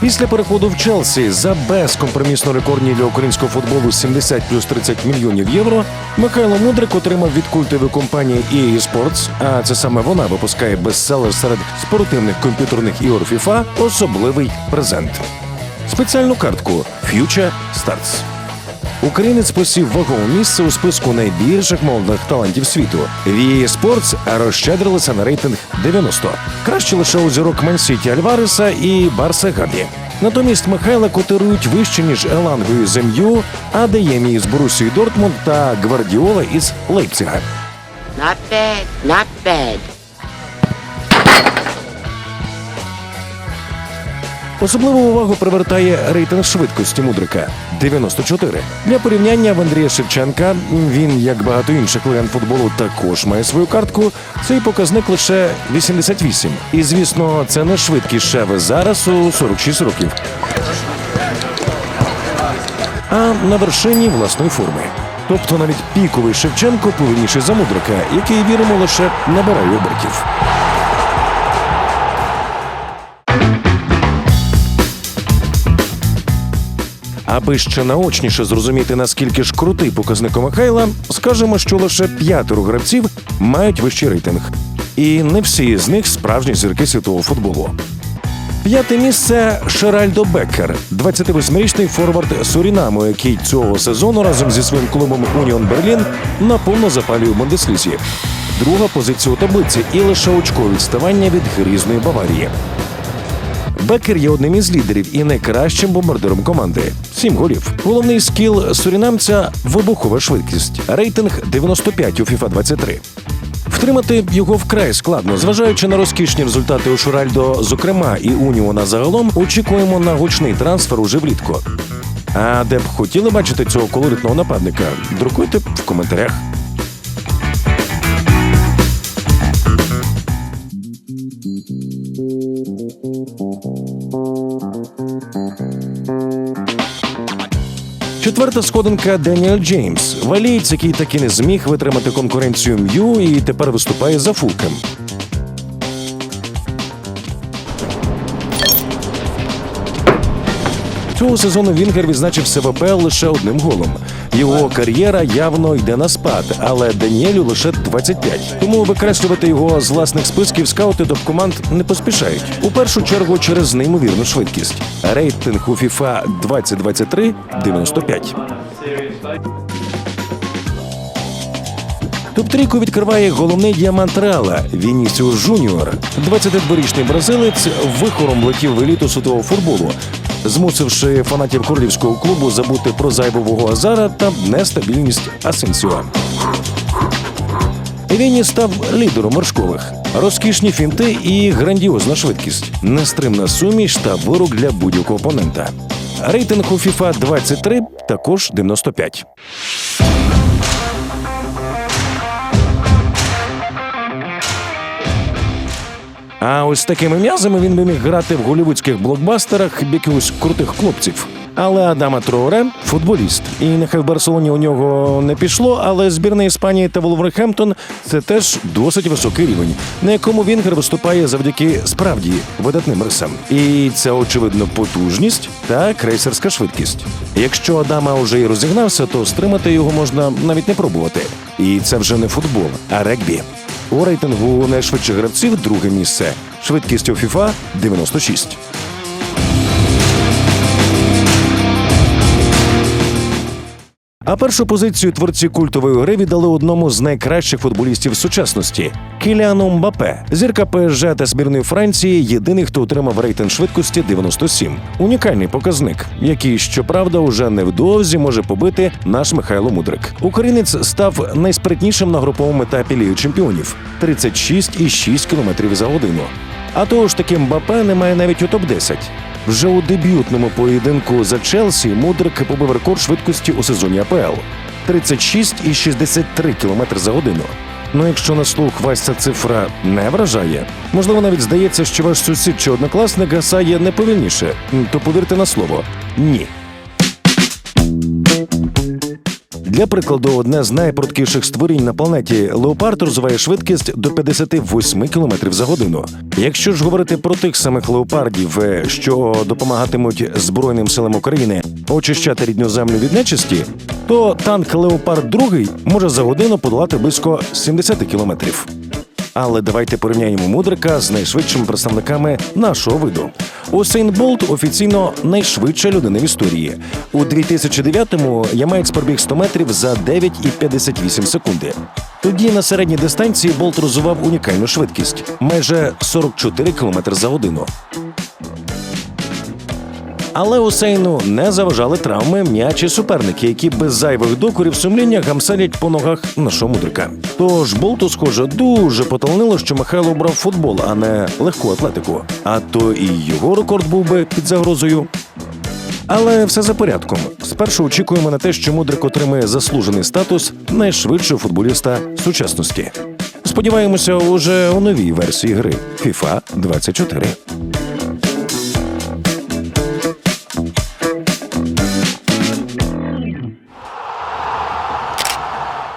Після переходу в Челсі за безкомпромісно рекордні для українського футболу 70 плюс 30 мільйонів євро Михайло Мудрик отримав від культової компанії EA Sports, а це саме вона випускає бестселер серед спортивних комп'ютерних ігор FIFA, особливий презент. Спеціальну картку Future Starts. Українець посів вагове місце у списку найбільших молодих талантів світу. В EA Sports розщедрилися на рейтинг 90. Краще лише у зірок Мансіті Альвареса і Барса Габі. Натомість Михайла котирують вище, ніж Елангою Зем'ю, Адеємі з Борусії Дортмунд та Гвардіола із Лейпцига. Not bad, not bad. Особливу увагу привертає рейтинг швидкості мудрика 94. Для порівняння в Андрія Шевченка він, як багато інших легенд футболу, також має свою картку. Цей показник лише 88. І звісно, це не швидкість шеви зараз у 46 років. А на вершині власної форми. Тобто навіть піковий Шевченко повільніший за мудрика, який віримо лише набирає обертів. Аби ще наочніше зрозуміти, наскільки ж крутий показник Михайла, скажемо, що лише п'ятеро гравців мають вищий рейтинг. І не всі з них справжні зірки світового футболу. П'яте місце Шеральдо Беккер, 28-річний форвард Сурінаму, який цього сезону разом зі своїм клубом Уніон Берлін наповно запалює Бундеслізі. Друга позиція у таблиці і лише очкове відставання від грізної Баварії. Бекер є одним із лідерів і найкращим бомбардиром команди. Сім голів. Головний скіл сурінамця вибухова швидкість. Рейтинг 95 у FIFA 23. Втримати його вкрай складно, зважаючи на розкішні результати у Шуральдо, зокрема і Уніона загалом, очікуємо на гучний трансфер уже влітку. А де б хотіли бачити цього колоритного нападника? Друкуйте в коментарях. Четверта сходинка Деніел Джеймс, валієць, який таки не зміг витримати конкуренцію М'ю і тепер виступає за Фулкем. Цього сезону Вінгер відзначився ВПЛ лише одним голом. Його кар'єра явно йде на спад, але Даніелю лише 25. Тому викреслювати його з власних списків скаути топ-команд не поспішають. У першу чергу через неймовірну швидкість. Рейтинг у FIFA 2023 – 95. Топ-трійку відкриває головний діамант Реала Вінісіус Жуніор. 22-річний бразилець вихором влетів в еліту світового футболу, змусивши фанатів королівського клубу забути про зайвового Азара та нестабільність Асенсіо. Віні став лідером моршкових. Розкішні фінти і грандіозна швидкість, нестримна суміш та вирок для будь-якого опонента. Рейтинг у FIFA 23 також 95. А ось такими м'язами він би міг грати в голівудських блокбастерах якихось крутих хлопців. Але Адама Троуре – футболіст, і нехай в Барселоні у нього не пішло, але збірна Іспанії та Волверхемптон – це теж досить високий рівень, на якому Вінгер виступає завдяки справді видатним рисам. І це очевидно потужність та крейсерська швидкість. Якщо Адама вже і розігнався, то стримати його можна навіть не пробувати. І це вже не футбол, а регбі. У рейтингу найшвидших гравців друге місце. Швидкість у FIFA – 96. А першу позицію творці культової гри віддали одному з найкращих футболістів сучасності Кіліану Мбапе. Зірка ПСЖ та збірної Франції єдиний, хто отримав рейтинг швидкості 97. Унікальний показник, який, щоправда, уже невдовзі може побити наш Михайло Мудрик. Українець став найспритнішим на груповому етапі Ліги Чемпіонів 36,6 км за годину. А того ж таки Мбапе немає навіть у топ-10. Вже у дебютному поєдинку за Челсі Мудрик побив рекорд швидкості у сезоні АПЛ 36,63 км за годину. Ну, якщо на слух вас ця цифра не вражає, можливо, навіть здається, що ваш сусід чи однокласник гасає не повільніше, то повірте на слово ні. Для прикладу, одне з найпруткіших створінь на планеті леопард розвиває швидкість до 58 км за годину. Якщо ж говорити про тих самих леопардів, е, що допомагатимуть Збройним силам України очищати рідну землю від нечисті, то танк Леопард 2 може за годину подолати близько 70 кілометрів. Але давайте порівняємо мудрика з найшвидшими представниками нашого виду. Усейн Болт офіційно найшвидша людина в історії. У 2009-му Ямаєць пробіг 100 метрів за 9,58 секунди. Тоді на середній дистанції Болт розвивав унікальну швидкість майже 44 км за годину. Але Усейну не заважали травми м'ячі суперники, які без зайвих докорів сумління гамселять по ногах нашого мудрика. Тож болту, схоже, дуже поталанило, що Михайло обрав футбол, а не легку атлетику. А то і його рекорд був би під загрозою. Але все за порядком. Спершу очікуємо на те, що мудрик отримає заслужений статус найшвидшого футболіста сучасності. Сподіваємося, уже у новій версії гри FIFA 24.